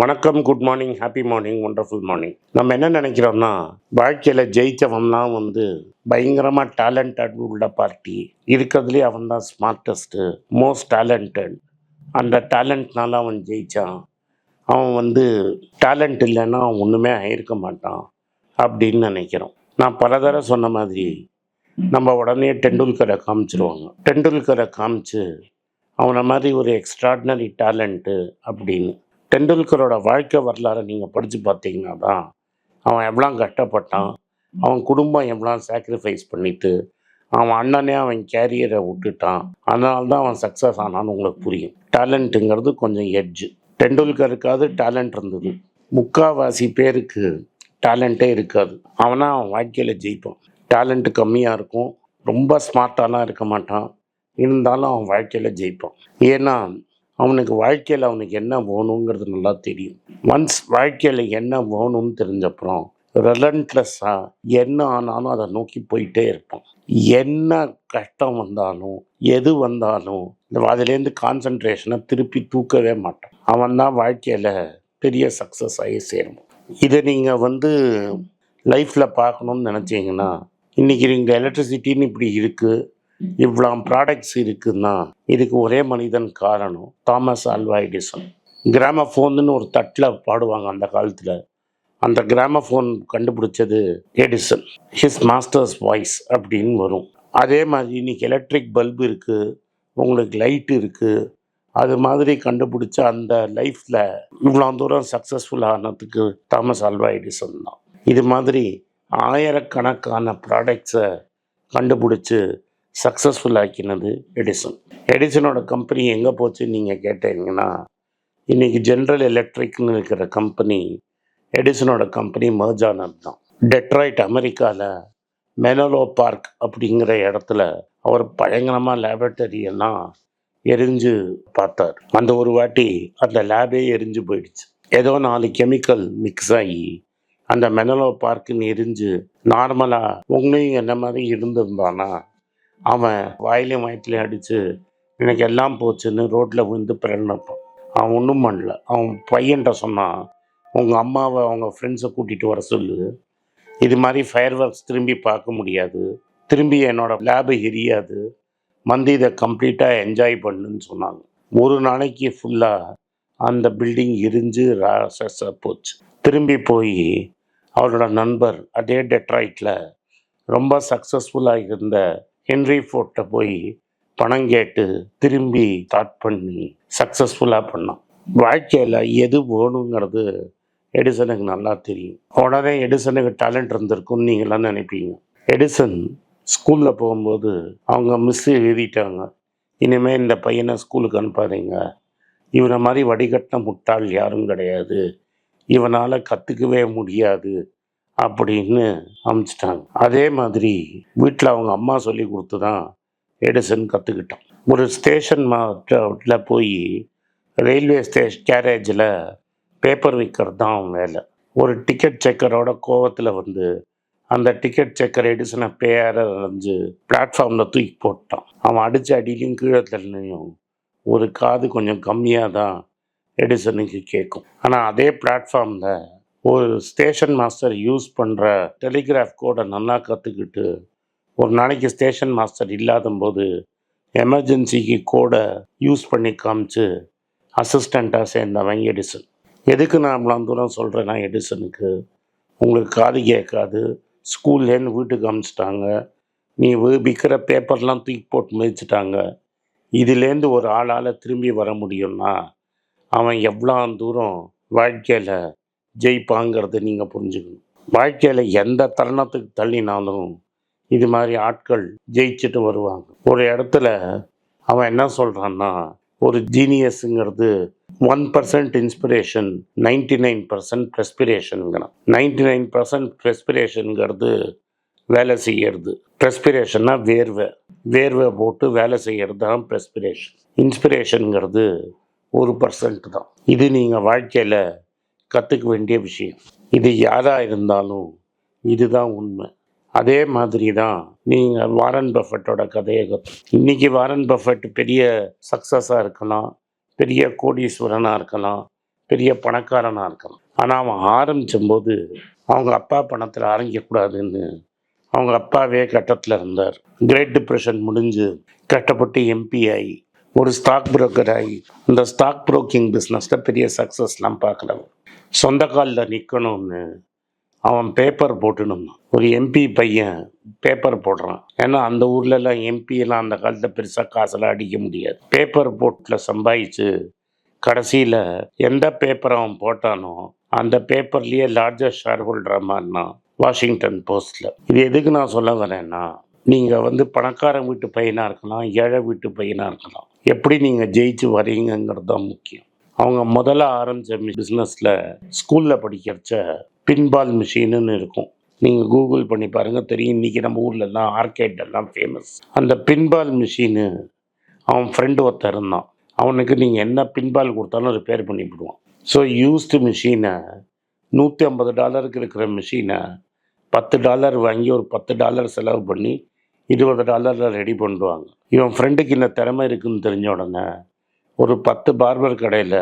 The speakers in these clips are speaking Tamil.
வணக்கம் good morning happy morning wonderful morning நம்ம என்ன நினைக்கிறோம்னா வாழ்க்கையில் ஜெயித்தவன்லாம் வந்து பயங்கரமாக டேலண்டட் உள்ள பார்ட்டி இருக்கிறதுலே அவன் தான் ஸ்மார்ட்டஸ்ட்டு மோஸ்ட் டேலண்டட் அந்த டேலண்ட்னால அவன் ஜெயித்தான் அவன் வந்து டேலண்ட் இல்லைன்னா அவன் ஒன்றுமே ஆயிருக்க மாட்டான் அப்படின்னு நினைக்கிறோம். நான் பல தடவை சொன்ன மாதிரி நம்ம உடனே டெண்டுல்கரை காமிச்சிருவாங்க. டெண்டுல்கரை காமிச்சு அவனை மாதிரி ஒரு எக்ஸ்ட்ராடினரி டேலண்ட்டு அப்படின்னு. டெண்டுல்கரோட வாழ்க்கை வரலாறை நீங்கள் படித்து பார்த்தீங்கன்னா தான் அவன் எவ்வளோ கஷ்டப்பட்டான். அவன் குடும்பம் எவ்வளோ சாக்ரிஃபைஸ் பண்ணிட்டு அவன் அண்ணனே அவன் கேரியரை விட்டுட்டான். அதனால தான் அவன் சக்ஸஸ் ஆனான்னு உங்களுக்கு புரியும். டேலண்ட்டுங்கிறது கொஞ்சம் எட்ஜு டெண்டுல்கருக்காவது டேலண்ட் இருந்தது. முக்காவாசி பேருக்கு டேலண்ட்டே இருக்காது. அவனா அவன் வாழ்க்கையில் ஜெயிப்பான். டேலண்ட்டு கம்மியாக இருக்கும். ரொம்ப ஸ்மார்ட்டாலாம் இருக்க மாட்டான். இருந்தாலும் அவன் வாழ்க்கையில் ஜெயிப்பான். ஏன்னா அவனுக்கு வாழ்க்கையில் அவனுக்கு என்ன வேணுங்கிறது நல்லா தெரியும். ஒன்ஸ் வாழ்க்கையில் என்ன வேணும்னு தெரிஞ்சப்புறம் ரெலண்ட்லெஸ்ஸாக என்ன ஆனாலும் அதை நோக்கி போயிட்டே இருப்பான். என்ன கஷ்டம் வந்தாலும் எது வந்தாலும் அதுலேருந்து கான்சன்ட்ரேஷனை திருப்பி தூக்கவே மாட்டான். அவன் தான் வாழ்க்கையில் பெரிய சக்ஸஸ் ஆகி சேரும். இதை நீங்கள் வந்து லைஃப்பில் பார்க்கணுன்னு நினச்சிங்கன்னா இன்றைக்கி இங்கே எலக்ட்ரிசிட்டின்னு இப்படி இருக்குது இவ்வளோ ப்ராடக்ட்ஸ் இருக்குன்னா இதுக்கு ஒரே மனிதன் காரணம் தாமஸ் ஆல்வா எடிசன். கிராமஃபோன்னு ஒரு தட்டில் பாடுவாங்க அந்த காலத்தில். அந்த கிராமஃபோன் கண்டுபிடிச்சது எடிசன். ஹிஸ் மாஸ்டர்ஸ் வாய்ஸ் அப்படின்னு வரும். அதே மாதிரி இன்றைக்கி எலக்ட்ரிக் பல்பு இருக்குது உங்களுக்கு லைட் இருக்குது அது மாதிரி கண்டுபிடிச்ச அந்த லைஃப்பில் இவ்வளோ தூரம் சக்ஸஸ்ஃபுல் ஆனதுக்கு தாமஸ் ஆல்வா எடிசன் தான். இது மாதிரி ஆயிரக்கணக்கான ப்ராடக்ட்ஸை கண்டுபிடிச்சி சக்ஸஸ்ஃபுல் ஆக்கினது எடிசன் எடிசனோட கம்பெனி எங்கே போச்சுன்னு நீங்கள் கேட்டீங்கன்னா இன்றைக்கி ஜென்ரல் எலக்ட்ரிக்னு இருக்கிற கம்பெனி எடிசனோட கம்பெனி மர்ஜ் ஆனது தான் டெட்ராய்ட் அமெரிக்காவில் மெனலோ பார்க் அப்படிங்கிற இடத்துல அவர் பயங்கரமாக லேபரட்டரியெல்லாம் எரிஞ்சு பார்த்தார். அந்த ஒரு வாட்டி அந்த லேபே எரிஞ்சு போயிடுச்சு. ஏதோ நாலு கெமிக்கல் மிக்ஸ் ஆகி அந்த மெனலோ பார்க்குன்னு எரிஞ்சு நார்மலாக உங்களையும் என்ன மாதிரி இருந்திருந்தானா அவன் வாயிலையும் வயிற்றுலையும் அடித்து எனக்கு எல்லாம் போச்சுன்னு ரோட்டில் விழுந்து பிறந்தப்பான் அவன் ஒன்றும் பண்ணல. அவன் பையன்கிட்ட சொன்னான் உங்கள் அம்மாவை அவங்க ஃப்ரெண்ட்ஸை கூட்டிகிட்டு வர சொல்லு. இது மாதிரி ஃபயர் ஒர்க்ஸ் திரும்பி பார்க்க முடியாது. திரும்பி என்னோடய லேபு எரியாது. வந்து இதை கம்ப்ளீட்டாக என்ஜாய் பண்ணுன்னு சொன்னாங்க. ஒரு நாளைக்கு ஃபுல்லாக அந்த பில்டிங் எரிஞ்சு ராசஸாக போச்சு. திரும்பி போய் அவரோட நண்பர் அதே டெட்ராய்ட்டில் ரொம்ப சக்ஸஸ்ஃபுல்லாக இருந்த ஹென்ரி ஃபோர்ட்டை போய் பணம் கேட்டு திரும்பி ஸ்டார்ட் பண்ணி சக்ஸஸ்ஃபுல்லாக பண்ணான். வாழ்க்கையில் எது வேணுங்கிறது எடிசனுக்கு நல்லா தெரியும். உடனே எடிசனுக்கு டேலண்ட் இருந்திருக்கும்னு நீங்களாம் நினைப்பீங்க. எடிசன் ஸ்கூலில் போகும்போது அவங்க மிஸ்ஸு எழுதிட்டாங்க. இனிமேல் இந்த பையனை ஸ்கூலுக்கு அனுப்பாதீங்க. இவனை மாதிரி வடிகட்டின முட்டாள் யாரும் கிடையாது. இவனால் கற்றுக்கவே முடியாது. அப்படின்னு அமுச்சிட்டாங்க. அதே மாதிரி வீட்டில் அவங்க அம்மா சொல்லி கொடுத்து தான் எடிசன் கற்றுக்கிட்டான் ஒரு ஸ்டேஷன் மாவட்டத்தில் போய் ரயில்வே ஸ்டேஷன் கேரேஜில் பேப்பர் விற்கிறது தான் அவன் வேலை. ஒரு டிக்கெட் செக்கரோட கோவத்தில் வந்து அந்த டிக்கெட் செக்கர் எடிசனை பேர அரைஞ்சு பிளாட்ஃபார்மில் தூக்கி போட்டான். அவன் அடித்த அடியிலையும் கீழே தள்ளினையும் ஒரு காது கொஞ்சம் கம்மியாக தான் எடிசனுக்கு கேட்கும். ஆனால் அதே பிளாட்ஃபார்மில் ஒரு ஸ்டேஷன் மாஸ்டர் யூஸ் பண்ணுற டெலிகிராஃப் கோடை நல்லா கற்றுக்கிட்டு ஒரு நாளைக்கு ஸ்டேஷன் மாஸ்டர் இல்லாத போது எமர்ஜென்சிக்கு கோடை யூஸ் பண்ணி காமிச்சு அசிஸ்டண்ட்டாக சேர்ந்தவன் எடிசன். எதுக்கு நான் இவ்வளோ தூரம் சொல்கிறேன்னா எடிசனுக்கு உங்களுக்கு காது கேட்காது ஸ்கூல்லேருந்து வீட்டுக்கு அமிச்சிட்டாங்க நீ விற்கிற பேப்பர்லாம் தூக்கி போட்டு மிதிச்சிட்டாங்க இதுலேருந்து ஒரு ஆளால் திரும்பி வர முடியும்னா அவன் எவ்வளோ தூரம் வாழ்க்கையில் ஜெயிப்பாங்கிறத நீங்கள் புரிஞ்சுக்கணும். வாழ்க்கையில் எந்த தருணத்துக்கு தள்ளினாலும் இது மாதிரி ஆட்கள் ஜெயிச்சுட்டு வருவாங்க. ஒரு இடத்துல அவன் என்ன சொல்கிறான்னா ஒரு ஜீனியஸுங்கிறது one percent inspiration ninety nine percent ப்ரெஸ்பிரேஷனுங்கிறான் ninety nine percent ப்ரெஸ்பிரேஷனுங்கிறது வேலை செய்கிறது ப்ரெஸ்பிரேஷன்னா வேர்வை. வேர்வை போட்டு வேலை செய்கிறது தான் ப்ரெஸ்பிரேஷன் இன்ஸ்பிரேஷனுங்கிறது ஒரு பர்சன்ட் தான். இது நீங்கள் வாழ்க்கையில் கற்றுக்க வேண்டிய விஷயம். இது யாராக இருந்தாலும் இதுதான் உண்மை. அதே மாதிரி தான் நீங்கள் வாரன் பஃபட்டோட கதையை இன்றைக்கி இன்னைக்கு வாரன் பஃபட் பெரிய சக்ஸஸாக இருக்கலாம் பெரிய கோடீஸ்வரனாக இருக்கலாம் பெரிய பணக்காரனாக இருக்கலாம். ஆனால் அவன் ஆரம்பிச்சும்போது அவங்க அப்பா பணத்தில் ஆரம்பிக்கக்கூடாதுன்னு அவங்க அப்பாவே கட்டத்தில் இருந்தார். கிரேட் டிப்ரெஷன் முடிஞ்சு கட்டப்பட்டு எம்பி ஆகி ஒரு ஸ்டாக் புரோக்கர் ஆகி அந்த ஸ்டாக் புரோக்கிங் பிஸ்னஸில் பெரிய சக்ஸஸ்லாம் பார்க்கல சொந்த காலில் நிற்கணும்னு அவன் பேப்பர் போட்டுனும். ஒரு எம்பி பையன் பேப்பர் போடுறான். ஏன்னா அந்த ஊர்லலாம் எம்பியெல்லாம் அந்த காலத்தில் பெருசாக காசெல்லாம் அடிக்க முடியாது. பேப்பர் போட்டில் சம்பாதிச்சு கடைசியில் எந்த பேப்பர் அவன் போட்டானோ அந்த பேப்பர்லேயே லார்ஜஸ்ட் ஷேர் ஹோல்டராக மாறினான் வாஷிங்டன் போஸ்ட்டில் இது எதுக்கு நான் சொல்ல வரேன்னா நீங்கள் வந்து பணக்காரன் வீட்டு பையனாக இருக்கலாம் ஏழை வீட்டு பையனாக இருக்கலாம். எப்படி நீங்கள் ஜெயிச்சு வரீங்கங்கிறது தான் முக்கியம். அவங்க முதல்ல ஆரம்பித்த பிஸ்னஸில் ஸ்கூலில் படிக்கிறச்ச பின்பால் மிஷின்னு இருக்கும். நீங்கள் கூகுள் பண்ணி பாருங்கள் தெரியும். இன்றைக்கி நம்ம ஊர்லலாம் ஆர்கேட் எல்லாம் ஃபேமஸ் அந்த பின்பால் மிஷினு அவன் ஃப்ரெண்டு ஒருத்தர் இருந்தான். அவனுக்கு நீங்கள் என்ன பின்பால் கொடுத்தாலும் ரிப்பேர் பண்ணி விடுவான். ஸோ யூஸ்டு மிஷினை நூற்றி ஐம்பது டாலருக்கு இருக்கிற மிஷினை பத்து டாலர் வாங்கி ஒரு பத்து டாலர் செலவு பண்ணி இருபது டாலரில் ரெடி பண்ணுவாங்க. இவன் ஃப்ரெண்டுக்கு இந்த திறமை இருக்குதுன்னு தெரிஞ்ச உடனே ஒரு பத்து பார்பர் கடையில்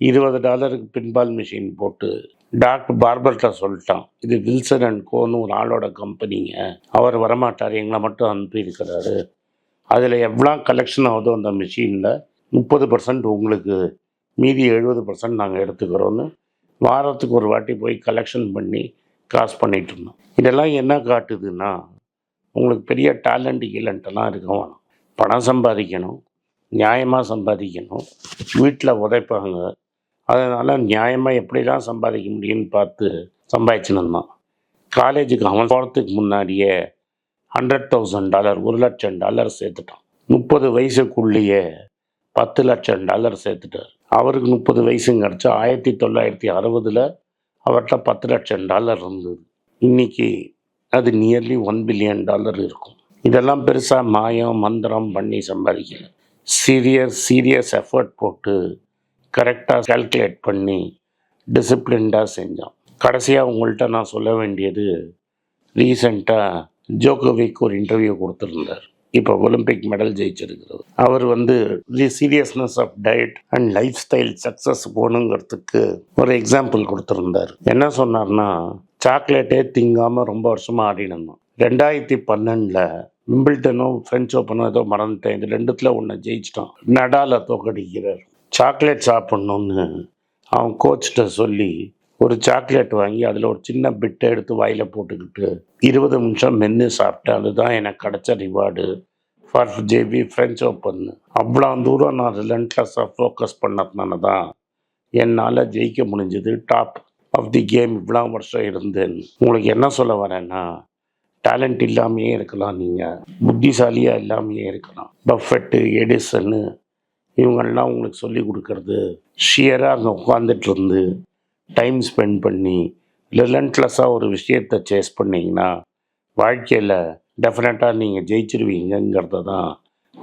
இருபது டாலருக்கு பின்பால் மிஷின் போட்டு டாக்டர் பார்பர்கிட்ட சொல்லிட்டான் இது வில்சன் அண்ட் கோன்னு ஒரு ஆளோட கம்பெனிங்க. அவர் வரமாட்டார் எங்களை மட்டும் அனுப்பியிருக்கிறாரு. அதில் எவ்வளோ கலெக்ஷன் ஆகுதோ அந்த மிஷினில் முப்பது பர்சன்ட் உங்களுக்கு மீதி எழுபது பர்சன்ட் நாங்கள் எடுத்துக்கிறோன்னு வாரத்துக்கு ஒரு வாட்டி போய் கலெக்ஷன் பண்ணி காசு பண்ணிட்டு இருந்தோம். இதெல்லாம் என்ன காட்டுதுன்னா உங்களுக்கு பெரிய டேலண்ட் கீழன்ட்டெல்லாம் இருக்க வேணாம் பணம் சம்பாதிக்கணும். நியாயமாக சம்பாதிக்கணும். வீட்டில் உதைப்பாங்க. அதனால் நியாயமாக எப்படிலாம் சம்பாதிக்க முடியும்னு பார்த்து சம்பாதிச்சுன்னு காலேஜுக்கு அவன் போகிறதுக்கு முன்னாடியே ஹண்ட்ரட் தௌசண்ட் டாலர் ஒரு லட்சம் டாலர் சேர்த்துட்டான். முப்பது வயசுக்குள்ளேயே பத்து லட்சம் டாலர் சேர்த்துட்டார். அவருக்கு முப்பது வயசுங்கிறச்சா ஆயிரத்தி தொள்ளாயிரத்தி அறுபதில் அவர்கிட்ட பத்து லட்சம் டாலர் இருந்தது. இன்னைக்கு அது நியர்லி ஒன் பில்லியன் டாலர் இருக்கும். இதெல்லாம் பெருசாக மாயம் மந்திரம் பண்ணி சம்பாதிக்கல. சீரியஸ் சீரியஸ் எஃபர்ட் போட்டு கரெக்டாக கால்குலேட் பண்ணி டிசிப்ளின்டாக செஞ்சோம். கடைசியாக உங்கள்கிட்ட நான் சொல்ல வேண்டியது ரீசண்டாக ஜோகோவிக் ஒரு இன்டர்வியூ கொடுத்துருந்தார். இப்போ ஒலிம்பிக் மெடல் ஜெயிச்சிருக்கிறது. அவர் வந்து the seriousness of diet and lifestyle success போகணுங்கிறதுக்கு ஒரு எக்ஸாம்பிள் கொடுத்துருந்தார். என்ன சொன்னார்னா சாக்லேட்டே திங்காமல் ரொம்ப வருஷமாக ஆடினோம். ரெண்டாயிரத்தி பன்னெண்டில் விம்பிள்டனும் ஃப்ரெஞ்ச் ஓப்பனும் ஏதோ மறந்துட்டேன். இது ரெண்டுத்தில் ஒன்று ஜெயிச்சிட்டான் நடால தோக்கடிக்கிறார். சாக்லேட் சாப்பிட்ணுன்னு அவன் கோச்சிட்ட சொல்லி ஒரு சாக்லேட் வாங்கி அதில் ஒரு சின்ன பிட்டை எடுத்து வாயில் போட்டுக்கிட்டு இருபது நிமிஷம் மென்று சாப்பிட்டேன் அதுதான் எனக்கு கிடச்ச reward for JP French Open அவ்வளோ தூரம் நான் ரிலன்ட்லஸாக ஃபோக்கஸ் பண்ணதுனால தான் என்னால் ஜெயிக்க முடிஞ்சது. டாப் ஆஃப் தி கேம் இவ்வளோ வருஷம் இருந்தேன். உங்களுக்கு என்ன சொல்ல வரேன்னா டேலண்ட் இல்லாமையே இருக்கலாம் நீங்கள் புத்திசாலியாக இல்லாமையே இருக்கலாம். பஃபெட்டு எடிசன்னு இவங்கெல்லாம் உங்களுக்கு சொல்லி கொடுக்கறது. ஷியராக அங்கே உட்காந்துட்டு இருந்து டைம் ஸ்பெண்ட் பண்ணி ரிலன்ட்லெஸ்ஸாக ஒரு விஷயத்தை சேஸ் பண்ணிங்கன்னா வாழ்க்கையில் டெஃபினட்டாக நீங்கள் ஜெயிச்சிருவீங்கிறத தான்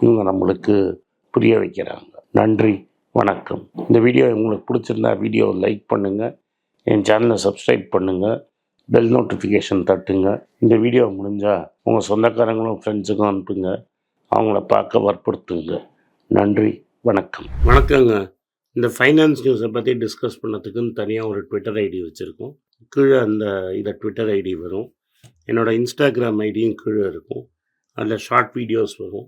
இவங்க நம்மளுக்கு புரிய வைக்கிறாங்க. நன்றி வணக்கம். இந்த வீடியோ உங்களுக்கு பிடிச்சிருந்தா வீடியோ லைக் பண்ணுங்கள் என் சேனலை சப்ஸ்கிரைப் பண்ணுங்கள் பெல் நோட்டிஃபிகேஷன் தட்டுங்க. இந்த வீடியோ முடிஞ்சால் உங்கள் சொந்தக்காரங்களும் ஃப்ரெண்ட்ஸுக்கும் அனுப்புங்க. அவங்கள பார்க்க வற்புறுத்துங்க. நன்றி வணக்கம். வணக்கங்க. இந்த ஃபைனான்ஸ் நியூஸை பற்றி டிஸ்கஸ் பண்ணதுக்குன்னு தனியாக ஒரு ட்விட்டர் ஐடி வச்சுருக்கோம். கீழே அந்த இதை ட்விட்டர் ஐடி வரும். என்னோடய இன்ஸ்டாகிராம் ஐடியும் கீழே இருக்கும். அதில் ஷார்ட் வீடியோஸ் வரும்.